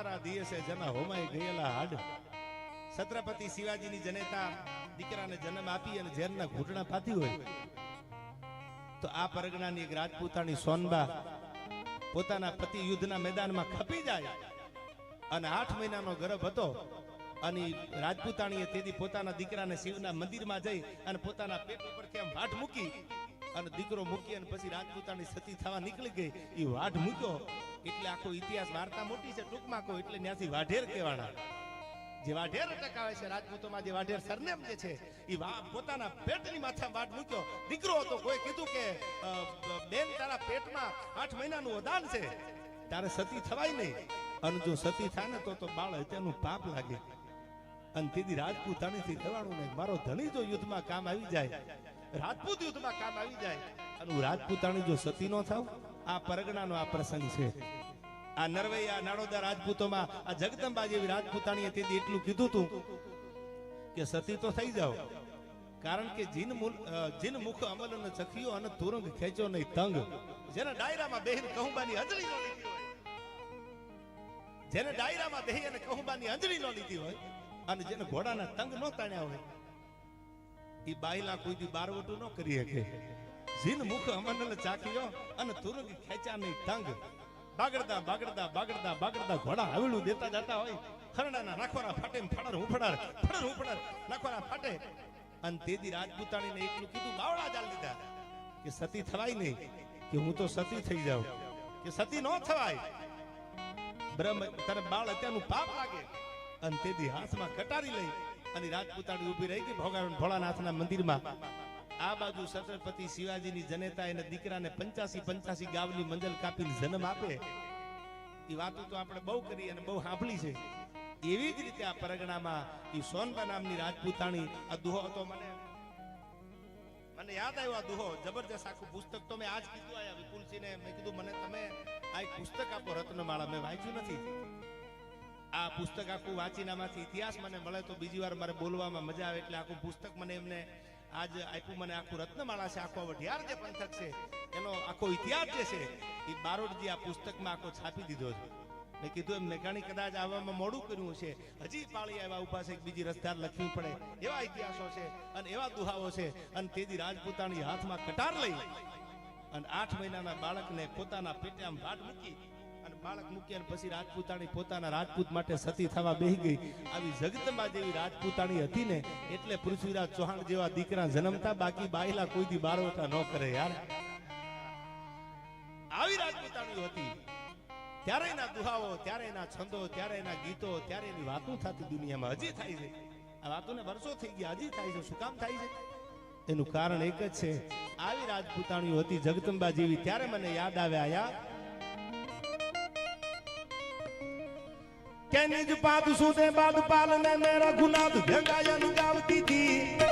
અકારા દિવસે જેના હોમાઈ ગયેલા હાડ. છત્રપતિ શિવાજીની જનેતા દીકરાને જન્મ આપી અને ઝેરના ઘૂંટણા પાતી હોય. તો આ પરગણાની એક રાજપૂતાની સોનબા પોતાના પતિ યુદ્ધના મેદાનમાં ખપી જાય. અને આઠ મહિનાનો ગર્ભ હતો અને રાજપૂતાણીએ તેથી પોતાના દીકરાને શિવના મંદિરમાં જઈ અને પોતાના પેટ ઉપરથી આમ વાટ મૂકી અને દીકરો મૂકી અને પછી રાજપૂતાની સતી થવા નીકળી ગઈ. એ વાઢ મૂક્યો. એટલે આખો ઇતિહાસ વાર્તા મોટી છે, ટૂંકમાં કહો, એટલે ત્યાંથી વાઢેર કહેવાના. જે વાઢેર ટકાવે છે, રાજપૂતોમાં જે વાઢેર સરનેમ જે છે એ પોતાના પેટની માથા વાટ મૂક્યો. દીકરો હતો, કોઈ કીધું કે બેન તારા પેટમાં આઠ મહિનાનું વદાન છે. તારે સતી થવાય નહીં. અને જો સતી થાય ને તો તો બાળ હત્યાનું પાપ લાગે. અને તેથી રાજપૂતાણીથી થવાનું નહીં. મારો ધણી જો યુદ્ધમાં કામ આવી જાય રાજપૂત યુદ્ધમાં કામ આવી જાય. અને હું રાજપૂતાણી જો સતી નો થાવ, આ પરગણાનો આ પ્રસંગ છે. આ નરવૈયા નાણોદા રાજપૂતોમાં આ જગદંબા જેવી રાજપૂતાણીએ તેથી એટલું કીધું હતું કે સતી તો થઈ જાઓ કારણ કે જીન જીન મુખ અમલ અને ચખિયો અને તુરંગ ખેંચો નહીં, તંગ. જેના ડાયરામાં બેહીને કહુંબાની અંજળી નો લીધી હોય. જેને ડાયરામાં બેહી અને કહુંબાની અંજળી નો લીધી હોય અને જેને ઘોડાના તંગ નો તાણ્યા હોય ઈ બાયલા કોઈ દી બારવટું ન કરી શકે. જીન મુખ અમનલ ચાખ્યો અને તુરંગ ખેંચા ની તંગ બાગડતા બાગડતા બાગડતા બાગડતા ઘોડા હવેલું દેતા જતા હોય. ખરડાના નાખવાના ફાટે ફાડર હુંફડાર ફાડર હુંફડાર નાખવાના ફાટે. અને તેદી રાજપૂતાણીને એટલું કીધું, બાવળા જાળ લીધા કે સતી થવાય નહીં. કે હું તો સતી થઈ જાઉં. કે સતી ન થવાય. બ્રહ્મ તને બાળ અત્યારનું પાપ લાગે. અને તેથી હાથમાં કટારી લઈ અને રાજપૂતાણી ઊભી રહી ગઈ. ભગવાન ભોળાનાથના મંદિરમાં. આ બાજુ છત્રપતિ શિવાજીની જનેતા એના દીકરાને પંચાસી પંચાસી ગાવની મંજલ કાપીને જન્મ આપે. એ વાતો તો આપણે બહુ કરી અને બહુ સાંભળી છે. એવી જ રીતે આ પરગણામાં એ સોનબા નામની રાજપૂતાણી આ દુહો હતો મને. મને યાદ આવ્યો આ દુહો. જબરજસ્ત આખું પુસ્તક તો મેં આજ કીધું. આયા વિપુલસિંહને મેં કીધું, મને તમે આ એક પુસ્તક આપો રત્નમાળા. મેં વાંચ્યું નથી. આ પુસ્તક આખું વાંચીને આમાંથી ઇતિહાસ મને મળે તો બીજી વાર મારે બોલવામાં મજા આવે એટલે આખું પુસ્તક મને એમને આજ આપ્યું, મને આખું રત્નમાળા છે, આખો વઢિયાર જે પંથક છે, એનો આખો ઇતિહાસ જે છે, એ બારોટજી આ પુસ્તકમાં આખો છાપી દીધો છે. મેં કીધું એમ મેઘાણી કદાચ આવવામાં મોડું કર્યું છે હજી પાળી આવ્યા ઊભા છે બીજી રસદાર લખવી પડે. એવા ઇતિહાસો છે અને એવા દુહાઓ છે. અને તેથી રાજપૂતાણી હાથમાં કટાર લઈ અને આઠ મહિનાના બાળકને પોતાના પેટે આમ ભાટ મૂકી અને બાળક મૂક્યા પછી રાજપૂતાણી પોતાના રાજપૂત માટે સતી થવા બેહી ગઈ. આવી જગદંબા જેવી રાજપૂતાણી હતી ને, એટલે પૃથ્વીરાજ ચૌહાણ જેવા દીકરા જન્મતા બાકી બાયલા કોઈ દી બારોટા ન કરે યાર. આવી રાજપૂતાણીઓ હતી. ત્યારે એના દુહાઓ ત્યારે એના છંદો ત્યારે એના ગીતો ત્યારે એની વાતો થતી દુનિયામાં હજી થાય છે. આ વાતોને વર્ષો થઈ ગયા, હજી થાય છે, શું કામ થાય છે? એનું કારણ એક જ છે. આવી રાજપૂતાણીઓ હતી જગદંબા જેવી, ત્યારે મને યાદ આવ્યા યા કે જ પાદ સુદે બાદ પાલને મેરા ગુનાદ ભેગાયન ગાવતી હતી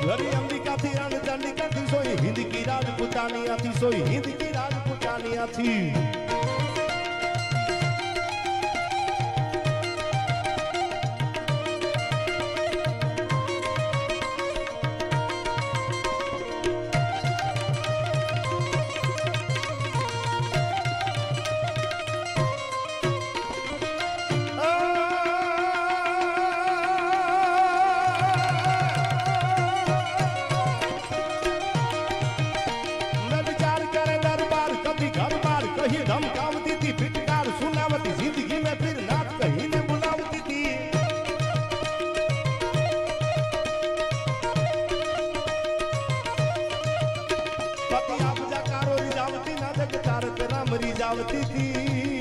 ઘરી અંબિકાથી રણ ચંડિકાથી સોઈ હિન્દ કી રાજપૂતાની આથી સોઈ હિન્દ કી રાજપૂતાની આથી कहीं धमकावती थी फिटकार सुनावती जिंदगी में फिर नाच कहीं ने बुलावती थी पति आप जा जावती रिजावती ना जग तारक राम रिजावती थी